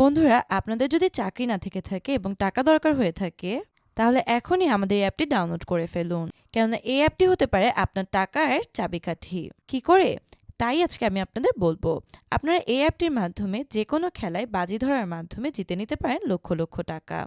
বন্ধুরা, আপনাদের যদি চাকরি না থেকে থাকে এবং টাকা দরকার হয়ে থাকে, তাহলে এখনই আমাদের এই অ্যাপটি ডাউনলোড করে ফেলুন। কেননা এই অ্যাপটি হতে পারে আপনার টাকার চাবিকাঠি। কি করে? তাই আজকে আমি আপনাদের বলব, আপনারা এই অ্যাপটির মাধ্যমে যে কোনো খেলায় বাজি ধরার মাধ্যমে জিতে নিতে পারেন লক্ষ লক্ষ টাকা।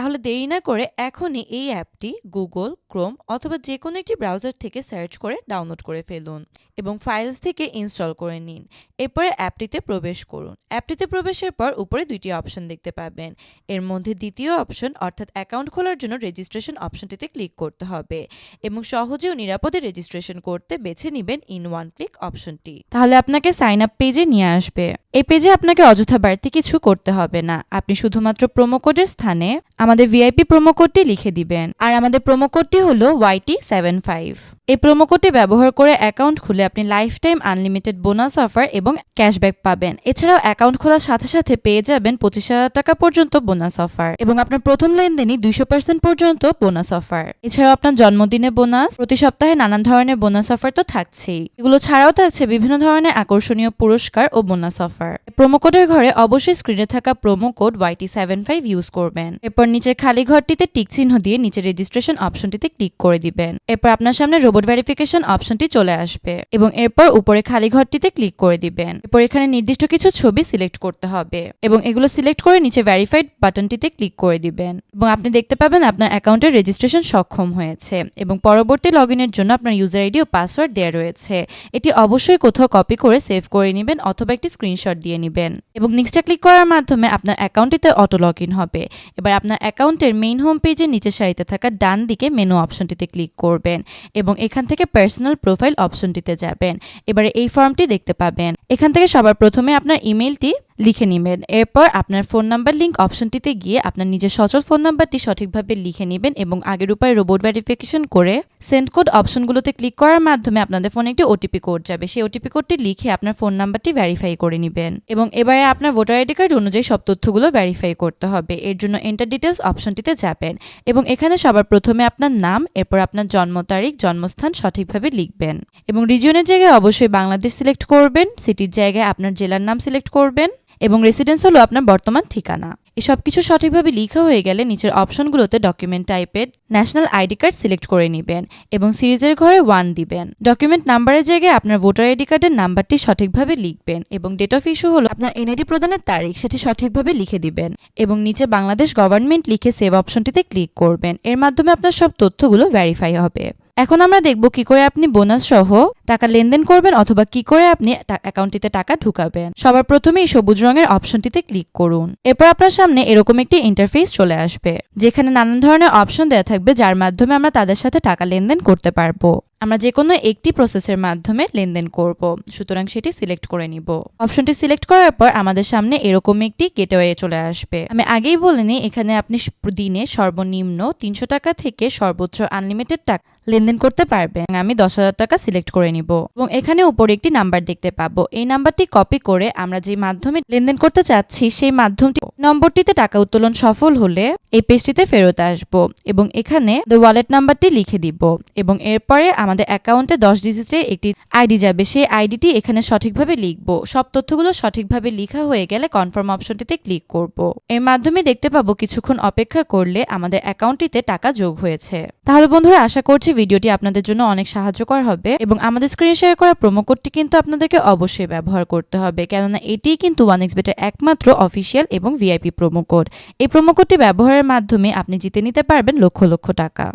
তাহলে দেরি না করে এখনই এই অ্যাপটি গুগল, ক্রোম অথবা যে কোনো একটি ব্রাউজার থেকে সার্চ করে ডাউনলোড করে ফেলুন এবং ফাইলস থেকে ইনস্টল করে নিন। এরপরে অ্যাপটিতে প্রবেশ করুন। অ্যাপটিতে প্রবেশের পর উপরে দুইটি অপশন দেখতে পাবেন। এর মধ্যে দ্বিতীয় অপশন, অর্থাৎ অ্যাকাউন্ট খোলার জন্য রেজিস্ট্রেশন অপশনটিতে ক্লিক করতে হবে এবং সহজে ও নিরাপদে রেজিস্ট্রেশন করতে বেছে নেবেন ইন ওয়ান ক্লিক অপশনটি। তাহলে আপনাকে সাইন আপ পেজে নিয়ে আসবে। এই পেজে আপনাকে অযথা বাড়তি কিছু করতে হবে না। আপনি শুধুমাত্র প্রোমো কোডের স্থানে আমাদের ভিআইপি প্রোমো কোডটি লিখে দিবেন। আর আমাদের প্রোমো কোডটি হলো ওয়াইটি সেভেন ফাইভ এই প্রোমো কোডটি ব্যবহার করে অ্যাকাউন্ট খুলে আপনি lifetime unlimited bonus offer এবং ক্যাশব্যাক পাবেন। এছাড়াও অ্যাকাউন্ট খোলার সাথে সাথে পেয়ে যাবেন পঁচিশ হাজার টাকা পর্যন্ত বোনাস অফার এবং আপনার প্রথম লেনদেনই দুইশো পার্সেন্ট পর্যন্ত বোনাস অফার এছাড়াও আপনার জন্মদিনে বোনাস প্রতি সপ্তাহে নানান ধরনের বোনাস অফার তো থাকছেই। এগুলো ছাড়াও থাকছে বিভিন্ন ধরনের আকর্ষণীয় পুরস্কার ও বোনাস অফার প্রোমো কোডের ঘরে অবশ্যই স্ক্রিনে থাকা promo code YT seven five use করবেন। এরপর নিচের খালি ঘরটিতে টিক চিহ্ন দিয়ে নিচে রেজিস্ট্রেশন অপশনটিতে ক্লিক করে দিবেন। এরপর আপনার সামনে রোবট ভেরিফিকেশন অপশনটি চলে আসবে এবং এরপর উপরে খালি ঘরটিতে ক্লিক করে দিবেন। এরপর এখানে নির্দিষ্ট কিছু ছবি সিলেক্ট করতে হবে এবং এগুলো সিলেক্ট করে নিচে ভেরিফাইড বাটনটিতে ক্লিক করে দিবেন। এবং আপনি দেখতে পাবেন আপনার অ্যাকাউন্টের রেজিস্ট্রেশন সক্ষম হয়েছে এবং পরবর্তী লগ জন্য আপনার ইউজার আইডি ও পাসওয়ার্ড দেওয়া রয়েছে। এটি অবশ্যই কোথাও কপি করে সেভ করে নেবেন অথবা একটি স্ক্রিনশট দিয়ে নেবেন। এবং নেক্সটে ক্লিক করার মাধ্যমে আপনার অ্যাকাউন্টটিতে অটো লগ ইন হবে। এবার আপনার অ্যাকাউন্টের মেইন হোম পেজের নিচের সারিতে থাকা ডান দিকে মেনু অপশনটিতে ক্লিক করবেন এবং এখান থেকে পার্সোনাল প্রোফাইল অপশনটিতে যাবেন। এবারে এই ফর্মটি দেখতে পাবেন। এখান থেকে সবার প্রথমে আপনার ইমেলটি লিখে নেবেন। এরপর আপনার ফোন নাম্বার লিঙ্ক অপশনটিতে গিয়ে আপনার নিজের সচল ফোন নাম্বারটি সঠিকভাবে লিখে নেবেন এবং আগের উপায়ে রোবট ভেরিফিকেশন করে সেন্ড কোড অপশনগুলোতে ক্লিক করার মাধ্যমে আপনাদের ফোনে একটি ওটিপি কোড যাবে। সেই ওটিপি কোডটি লিখে আপনার ফোন নাম্বারটি ভেরিফাই করে নেবেন এবং এবারে আপনার ভোটার আইডি কার্ড অনুযায়ী সব তথ্যগুলো ভেরিফাই করতে হবে। এর জন্য এন্টার ডিটেলস অপশনটিতে যাবেন এবং এখানে সবার প্রথমে আপনার নাম, এরপর আপনার জন্ম তারিখ, জন্মস্থান সঠিকভাবে লিখবেন এবং রিজিয়নের জায়গায় অবশ্যই বাংলাদেশ সিলেক্ট করবেন সিটির জায়গায় আপনার জেলার নাম সিলেক্ট করবেন। এবং রেসিডেন্স হলো আপনার বর্তমান ঠিকানা। এসব কিছু সঠিকভাবে লিখা হয়ে গেলে নিচের অপশনগুলোতে ডকুমেন্ট টাইপের ন্যাশনাল আইডি কার্ড সিলেক্ট করে নেবেন এবং সিরিজের ঘরে ওয়ান দিবেন। ডকুমেন্ট নাম্বারের জায়গায় আপনার ভোটার আইডি কার্ডের নাম্বারটি সঠিকভাবে লিখবেন এবং ডেট অফ ইস্যু হলো আপনার এনআইডি প্রদানের তারিখ, সেটি সঠিকভাবে লিখে দিবেন এবং নিচে বাংলাদেশ গভর্নমেন্ট লিখে সেভ অপশনটিতে ক্লিক করবেন। এর মাধ্যমে আপনার সব তথ্যগুলো ভেরিফাই হবে। এখন আমরা দেখব কি করে আপনি বোনাস সহ টাকা লেনদেন করবেন অথবা কি করে আপনি অ্যাকাউন্টটিতে টাকা ঢুকাবেন। সবার প্রথমেই সবুজ রঙের অপশনটিতে ক্লিক করুন। এরপর আপনার সামনে এরকম একটি ইন্টারফেস চলে আসবে, যেখানে নানান ধরনের অপশন দেওয়া থাকবে, যার মাধ্যমে আমরা তাদের সাথে টাকা লেনদেন করতে পারব। আমরা যে কোনো একটি প্রসেসের মাধ্যমে লেনদেন করব, সুতরাং সেটি সিলেক্ট করে নিব। অপশনটি সিলেক্ট করার পর আমাদের সামনে এরকম একটি গেটওয়ে চলে আসবে। আমি আগেই বলিনি এখানে আপনি দিনে সর্বনিম্ন তিনশো টাকা থেকে সর্বোচ্চ আনলিমিটেড টাকা লেনদেন করতে পারবেন। আমি দশ হাজার টাকা সিলেক্ট করে নিব। এবং এখানে উপরে একটি নাম্বার দেখতে পাবো। এই নাম্বারটি কপি করে আমরা যে মাধ্যমে লেনদেন করতে চাচ্ছি, সেই মাধ্যমটি নম্বরটিতে টাকা উত্তোলন সফল হলে এই পেজটিতে ফেরত আসব। এবং এখানে ওয়ালেট নাম্বারটি লিখে দিব। এবং এরপরে আমাদের অ্যাকাউন্টে দশ ডিজিটের একটি আইডি যাবে। সেই আইডিটি এখানে সঠিকভাবে লিখব। সব তথ্যগুলো সঠিকভাবে লিখা হয়ে গেলে কনফার্ম অপশনটিতে ক্লিক করব। এর মাধ্যমে দেখতে পাবো কিছুক্ষণ অপেক্ষা করলে আমাদের অ্যাকাউন্টটিতে টাকা যোগ হয়েছে। তাহলে বন্ধুরা, আশা করছি ভিডিওটি আপনাদের জন্য অনেক সাহায্যকর হবে এবং আমাদের স্ক্রিনে শেয়ার করা প্রোমো কোডটি কিন্তু আপনাদেরকে অবশ্যই ব্যবহার করতে হবে। কেননা এটিই কিন্তু ওয়ান এক্স বেটের একমাত্র অফিসিয়াল এবং ভিআইপি প্রোমো কোড এই প্রোমো কোডটি ব্যবহারের মাধ্যমে আপনি জিতে নিতে পারবেন লক্ষ লক্ষ টাকা।